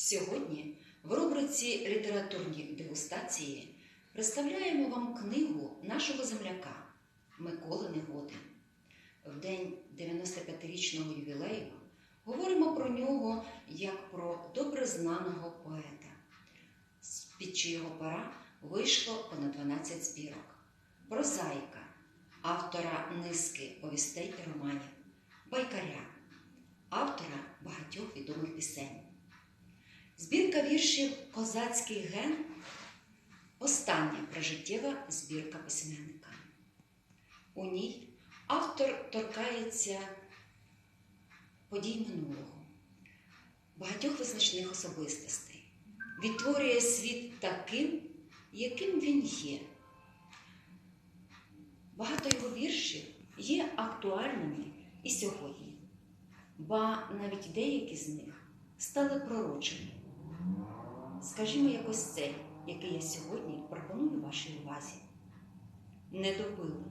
Сьогодні в рубриці Літературні дегустації представляємо вам книгу нашого земляка Миколи Негоди. В день 95-річного ювілею говоримо про нього як про добре знаного поета. З-під чиєго пера вийшло понад 12 збірок. Прозаїка, автора низки повістей і романів, байкаря, автора багатьох відомих пісень. Збірка віршів Козацький ген остання прожиттєва збірка письменника. У ній автор торкається подій минулого, багатьох визначних особистостей, відтворює світ таким, яким він є. Багато його віршів є актуальними і сьогодні, ба навіть деякі з них стали пророчими. Скажімо, якось цей, який я сьогодні пропоную вашій увазі. Не добили,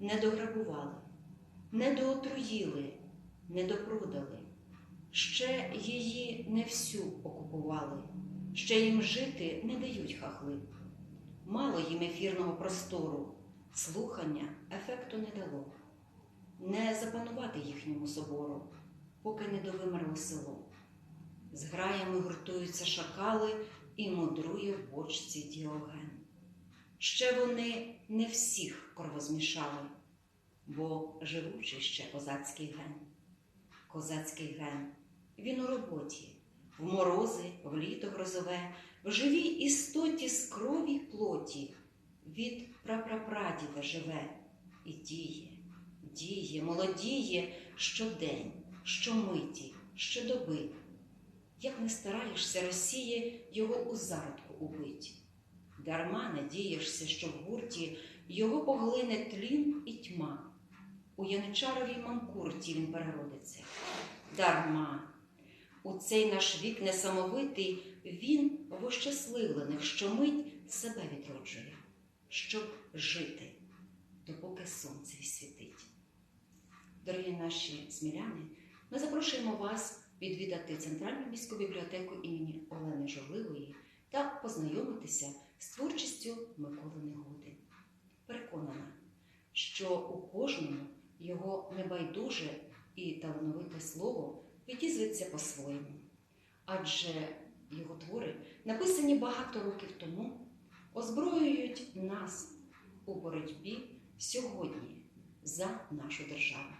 не дограбували, не доотруїли, не допродали, ще її не всю окупували, ще їм жити не дають хахли. Мало їм ефірного простору, слухання ефекту не дало. Не запанувати їхньому собору, поки не довимерло село. З граями гуртуються шакали і мудрує в бочці діоген. Ще вони не всіх кровозмішали, бо живучий ще козацький ген. Козацький ген, він у роботі, в морози, в літо грозове, в живій істоті з крові й плоті, від прапрапрадіда живе і діє, діє, молодіє щодень, щомиті, щодоби. Як не стараєшся, Росії його у зародку убить. Дарма надієшся, що в гурті його поглине тлін і тьма. У яничаровій манкурті він переродиться. Дарма. У цей наш вік несамовитий він в ощасливлених, що мить себе відроджує, щоб жити, допоки сонце світить. Дорогі наші сміляни, ми запрошуємо вас відвідати Центральну міську бібліотеку імені Олени Журливої та познайомитися з творчістю Миколи Негоди. Переконана, що у кожному його небайдуже і талановите слово відізветься по-своєму, адже його твори, написані багато років тому, озброюють нас у боротьбі сьогодні за нашу державу.